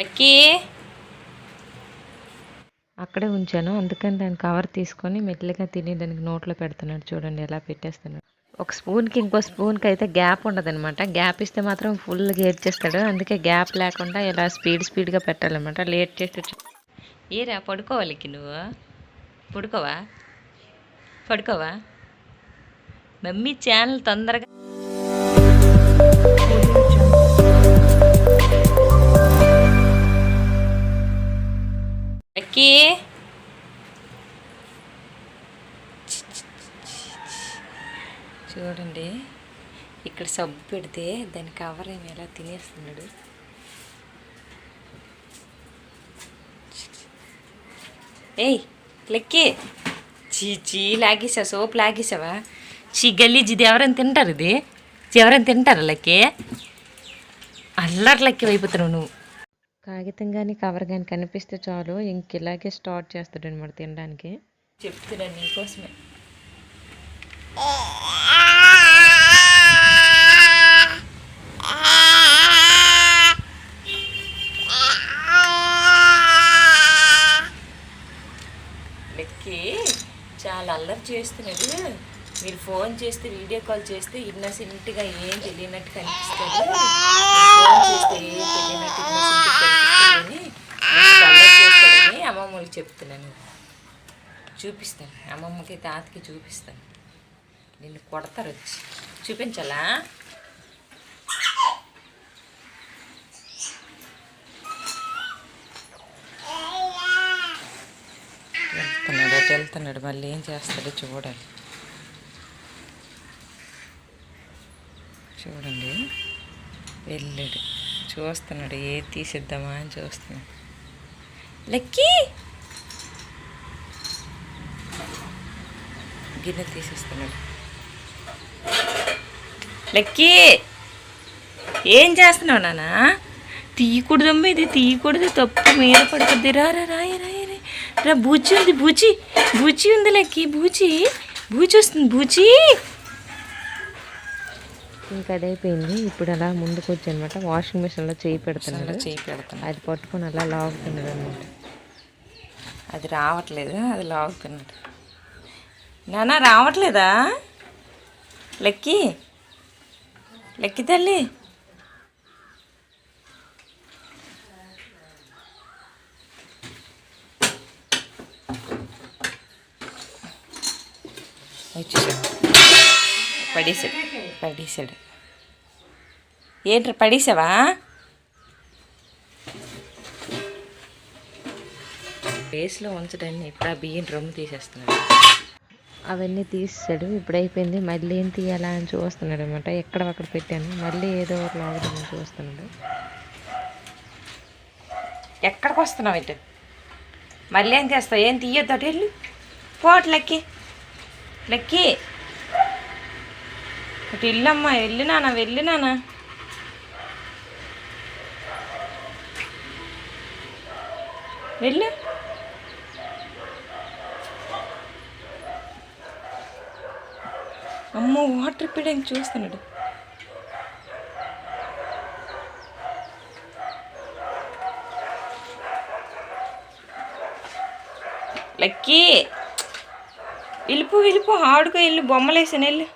Lucky. అక్కడే ఉంచాను. అందుకని దాని కవర్ తీసుకొని మెట్లుగా తిని దానికి నోట్లో పెడుతున్నాడు. చూడండి ఎలా పెట్టేస్తున్నాడు. ఒక స్పూన్కి ఇంకో స్పూన్కి అయితే గ్యాప్ ఉండదనమాట గ్యాప్ ఇస్తే మాత్రం ఫుల్గా ఏడ్చేస్తాడు. అందుకే గ్యాప్ లేకుండా ఇలా స్పీడ్ స్పీడ్గా పెట్టాలన్నమాట. లేట్ చేస్తే ఏరా పడుకోవాలికి నువ్వు? పడుకోవా? పడుకోవా? మమ్మీ ఛానల్ తొందరగా చూడండి ఇక్కడ సబ్బు పెడితే దాని కవర్ ఏమి ఎలా తినేస్తున్నాడు? ఏయ్ లెక్కి. చీ చీ లాగేసా సోప్ లాగేసావా? చీ గలీజ్ ఇది ఎవరైనా తింటారు ఇది? ఎవరైనా తింటారు లెక్కి? అల్లరి లెక్కి అయిపోతున్నావు నువ్వు. కాగితం కానీ కవర్ కానీ కనిపిస్తే చాలు. ఇంక ఇలాగే స్టార్ట్ చేస్తాడు అనమాట తినడానికి. చెప్తున్నాను నీకోసమే. లెక్కి చాలా అల్లరి చేస్తున్నాడు. మీరు ఫోన్ చేస్తే వీడియో కాల్ చేస్తే ఇన్నసెంట్గా ఏం తెలియనట్టు కనిపిస్తుంది ఫోన్ చేస్తే ఏం తెలియనట్టు అల్లరి చేస్తాడని అమ్మమ్మకి చెప్తున్నాను. చూపిస్తాను. అమ్మమ్మకి తాతకి చూపిస్తాను. నిన్ను కొడతారు వచ్చి. చూపించాలా? వెళ్తున్నాడు. వెళ్తున్నాడు మళ్ళీ ఏం చేస్తాడో చూడాలి. చూడండి. వెళ్ళాడు. చూస్తున్నాడు. ఏది తీసిద్దామా అని చూస్తున్నాడు. లక్కీ! గిన్నె తీసేస్తున్నాడు. లక్కీ! ఏం చేస్తున్నావు నానా? తీయకూడదమ్మా ఇది. తీయకూడదు. తప్పు. మీద పడుతుంది రా రాయరా రాయ రా. బూచి ఉంది బూచి. బూచి ఉంది లక్కీ బూచి. బూచి వస్తుంది బూచి. ఇంకా అది అయిపోయింది ఇప్పుడు అలా ముందుకు వచ్చి అనమాట వాషింగ్ మిషన్లో చేయి పెడుతున్నాడు. చేయి పెడతాను అది పట్టుకొని అలా లాగుతున్నాడు అనమాట అది రావట్లేదు అది లాగుతున్నాడు. నాన్న రావట్లేదా? లక్కీ లక్కీ తల్లి. వచ్చేసాడు పడేసాడు పడేసాడు. ఏంట్రా పడేసావా? ప్లేస్లో ఉంచడాన్ని ఇప్పుడు ఆ బియ్యం రొమ్ము తీసేస్తున్నాడు. అవన్నీ తీసాడు ఇప్పుడు అయిపోయింది. మళ్ళీ ఏం తీయాలా అని చూస్తున్నాడు అనమాట ఎక్కడ అక్కడ పెట్టాను. మళ్ళీ ఏదో ఒకటి లాగడం చూస్తున్నాడు. ఎక్కడికి వస్తున్నావు ఇటు? మళ్ళీ ఏం చేస్తావు? ఏం తీయొద్దు అటు వెళ్ళు? పోటు లెక్కి. ఇటు ఇల్లమ్మా వెళ్ళినానా వెళ్ళినానా వెళ్ళి వెళ్ళు. అమ్మ వాటర్ పీడానికి చూస్తున్నాడు లక్కీ వెళ్ళిపో వెళ్ళిపో ఆడుకో వెళ్ళి బొమ్మలు వేసాను వెళ్ళు.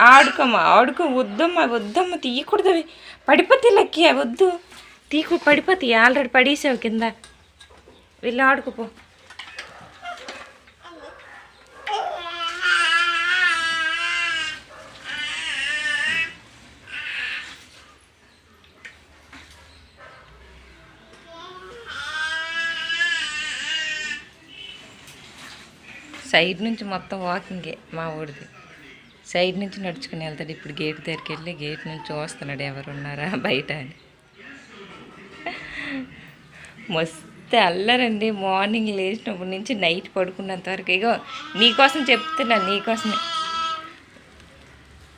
ఆడుకోమ్మా ఆడుకో వద్దమ్మా వద్దమ్మా తీయకూడదు అవి. పడిపోతాయి లక్కీ వద్దు. తీకు పడిపోతాయి ఆల్రెడీ పడేసావు కింద. వెళ్ళి ఆడుకోపో సైడ్ నుంచి మొత్తం వాకింగే మా ఊడిది సైడ్ నుంచి నడుచుకుని వెళ్తాడు. ఇప్పుడు గేట్ దగ్గరికి వెళ్ళి గేట్ నుంచి చూస్తున్నాడు ఎవరున్నారా బయట అని. మస్తు అల్లరండి. మార్నింగ్ లేచినప్పటి నుంచి నైట్ పడుకున్నంత వరకు ఇగో నీకోసం చెప్తున్నా నీకోసమే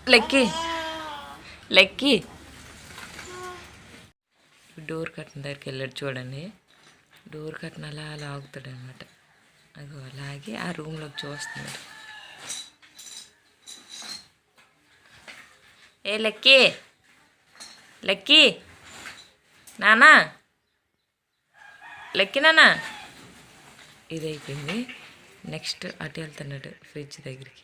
లెక్కి లెక్కి. డోర్ కట్టిన దగ్గరికి వెళ్ళాడు చూడండి. డోర్ కట్టిన అలా లాగుతాడు అనమాట అగో అలాగే ఆ రూమ్లోకి చూస్తున్నాడు. ఏ లక్కీ? లక్కీ? నానా? లక్కీ నానా? ఇది అయిపోయింది నెక్స్ట్ అటు వెళ్తున్నాడు ఫ్రిడ్జ్ దగ్గరికి.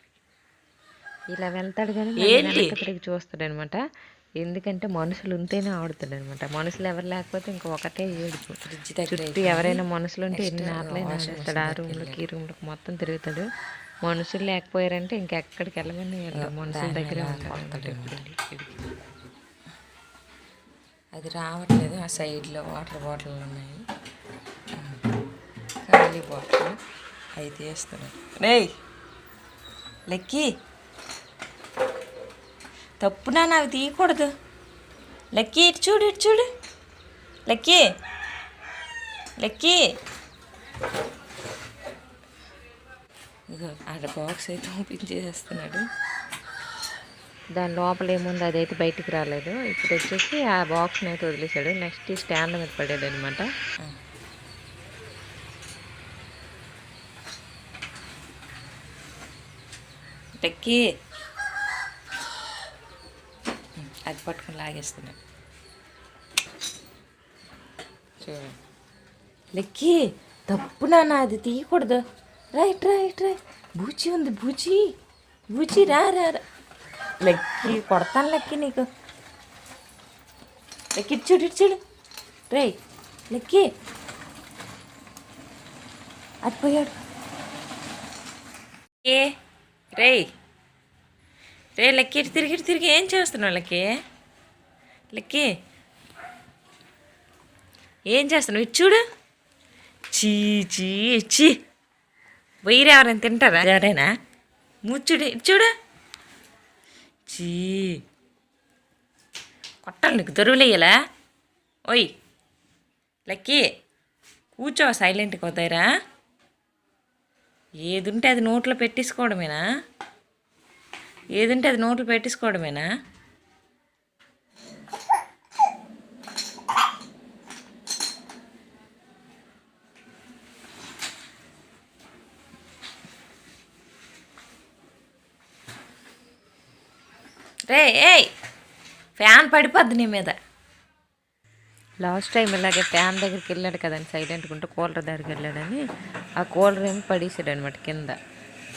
ఇలా వెళ్తాడు కానీ ఏంటి? చూస్తాడు అనమాట ఎందుకంటే మనుషులు ఉంటేనే ఆడుతాడు అనమాట మనుషులు ఎవరు లేకపోతే ఇంకా ఒకటే ఏడుపు చుట్టూ ఎవరైనా మనుషులు ఉంటే ఎన్ని ఆటలైనా ఆడేస్తాడు. ఆ రూమ్లోకి ఈ రూమ్లోకి మొత్తం తిరుగుతాడు. మనుషులు లేకపోయారంటే ఇంకెక్కడికి వెళ్ళమని మనుషుల దగ్గరే అది రావట్లేదు. ఆ సైడ్లో వాటర్ బాటిల్ ఉన్నాయి. ఖాళీ బాటిల్. అవి తీస్తున్నాడు. రేయ్ లెక్కి! తప్పు నాన్న అవి తీయకూడదు? లెక్కి ఇటు చూడు ఇటు చూడు. లెక్కి. లెక్కి. ఆడ బాక్స్ అయితే ఓపెన్ చేసేస్తున్నాడు. దాని లోపల ఏముంది? అదైతే బయటికి రాలేదు. ఇప్పుడు వచ్చేసి ఆ బాక్స్ని అయితే వదిలేశాడు. నెక్స్ట్ స్టాండ్ మీద పడాడు అనమాట లెక్కి. అది పట్టుకుని లాగేస్తున్నాను చూడండి లెక్కి తప్పు నాన్న అది తీయకూడదు. Right right right. బూచి ఉంది బూచి. బూచి రా రా లెక్కి కొడతాను లెక్కి నీకు. లెక్కి ఇటు చూడు చూడు. రే లెక్కి. అటుపోయాడు ఏ రే రే లెక్కి తిరిగి తిరిగి ఏం చేస్తున్నావు లెక్కి? లెక్కి ఏం చేస్తున్నావు? ఇటు చూడు. చీ చీ చీ. వెయ్యి ఎవరైనా తింటారా? ఎవరైనా? ముచ్చుడు చూడు. చీ. కొట్టాలి నీకు దొరువులేయలా ఓయ్ లక్కీ కూర్చో సైలెంట్గా వద్దాయిరా ఏదుంటే అది నోట్లో పెట్టేసుకోవడమేనా? ఏదంటే అది నోట్లు పెట్టేసుకోవడమేనా? రే ఏయ్! ఫ్యాన్ పడిపోద్ది నీ మీద. లాస్ట్ టైం ఇలాగే ఫ్యాన్ దగ్గరికి వెళ్ళాడు కదండి సైలెంట్గా ఉంటే కూలర్ దగ్గరికి వెళ్ళాడని ఆ కూలర్ ఏమి పడేసాడు అనమాట కింద.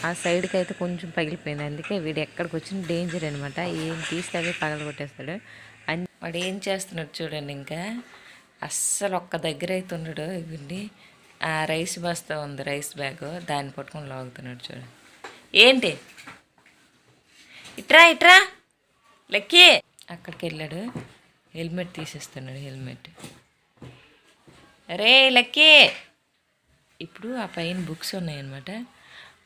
ఆ సైడ్కి అయితే కొంచెం పగిలిపోయింది. అందుకే వీడు ఎక్కడికి వచ్చిన డేంజర్ అనమాట ఏం తీస్తే అవి పగలగొట్టేస్తాడు. అన్ని వాడు ఏం చేస్తున్నాడు చూడండి ఇంకా. అస్సలు ఒక్క దగ్గర అయితే ఉన్నాడు ఇవ్వండి ఆ రైస్ బస్తా ఉంది రైస్ బ్యాగ్ దాన్ని పట్టుకొని లాగుతున్నాడు చూడండి. ఏంటి? ఇట్రా ఇట్రా. లక్కీ. అక్కడికి వెళ్ళాడు. హెల్మెట్ తీసేస్తున్నాడు హెల్మెట్. రే లక్కీ. ఇప్పుడు ఆ పైన బుక్స్ ఉన్నాయన్నమాట.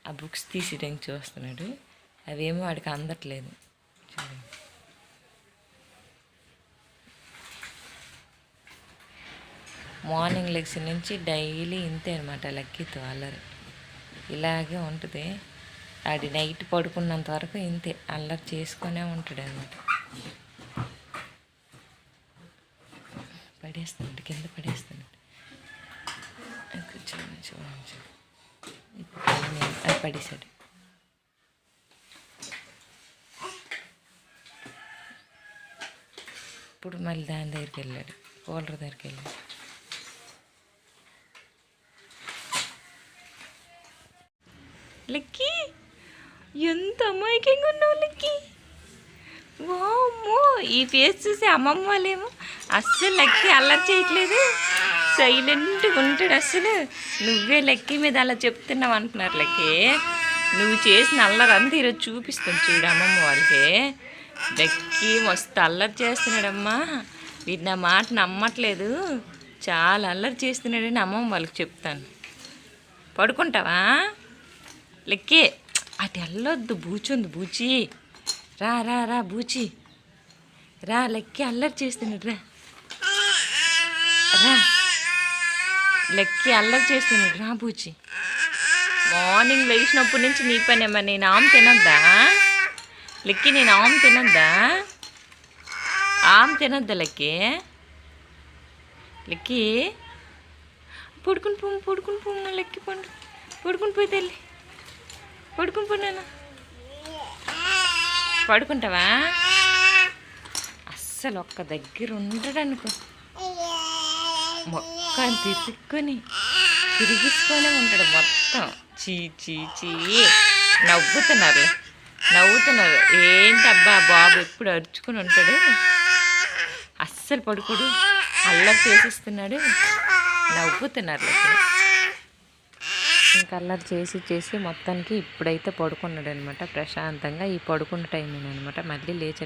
ఆ బుక్స్ తీసేయడానికి చూస్తున్నాడు అవేమో వాడికి అందట్లేదు. చూడండి మార్నింగ్ లెగ్స్ నుంచి డైలీ ఇంతే అనమాట లక్కీతో అల్లరి ఇలాగే ఉంటుంది. అది నైట్ పడుకున్నంత వరకు ఇంతే. అల్లరి చేసుకునే ఉంటాడు అనమాట పడేస్తున్నాడు. కింద పడేస్తున్నాడు. కూర్చోండి చూడండి చూడండి. అది ఇప్పుడు మళ్ళీ దాని దగ్గరికి వెళ్ళాడు. కూలర్ దగ్గరికి వెళ్ళాడు. లక్కీ ఎంత అమాయకంగా ఉన్నావు లక్కీ. వామ్మో ఈ ఫేస్ చూసి అమ్మమ్మ వాళ్ళేమో అస్సలు లక్కీ అల్లరి చేయట్లేదు. సైలెంట్గా ఉంటాడు అసలు. నువ్వే లెక్కీ మీద అలా చెప్తున్నావు అంటున్నారు లక్కీ. నువ్వు చేసిన అల్లరి ఈరోజు చూపిస్తాను చూడు అమ్మమ్మ వాళ్ళకి. లెక్కి మస్తు అల్లరి చేస్తున్నాడమ్మా. వీడు నా మాట నమ్మట్లేదు. చాలా అల్లరి చేస్తున్నాడని అమ్మమ్మ వాళ్ళకి చెప్తాను. పడుకుంటావా? లెక్కే అటు వెళ్ళొద్దు బూచుంది ఉంది బూచి. రా రా రా బూచి. రా లెక్కి అల్లరి చేస్తున్నాడు రా. రా. లెక్కి అల్లరి చేస్తుంది. రాబూచి మార్నింగ్ లేచినప్పటి నుంచి నీ పని ఏమన్నా నేను ఆమె తినద్దా? లెక్కి నేను ఆమె తినద్దా? ఆమ్ తినద్దా లెక్కి? లెక్కి? పడుకుని పో పడుకుని పో లెక్కి పండు. పడుకుని పోయి తల్లి. పడుకుని పో పడుకుంటావా? అస్సలు ఒక్క దగ్గర ఉండడానికి. అనుకో మొక్క తిరుక్కొని తిరిగిస్తూనే ఉంటాడు మొత్తం. చీ చీ చీ. నవ్వుతున్నారు. నవ్వుతున్నారు. అబ్బా బాబు ఎప్పుడు అరుచుకుని ఉంటాడు? అస్సలు పడుకోడు. అల్లరి చేసిస్తున్నాడు. నవ్వుతున్నారు ఇంకా అల్లరి చేసి చేసి మొత్తానికి ఇప్పుడైతే పడుకున్నాడు అనమాట ప్రశాంతంగా ఈ పడుకున్న టైం అనమాట మళ్ళీ లేచి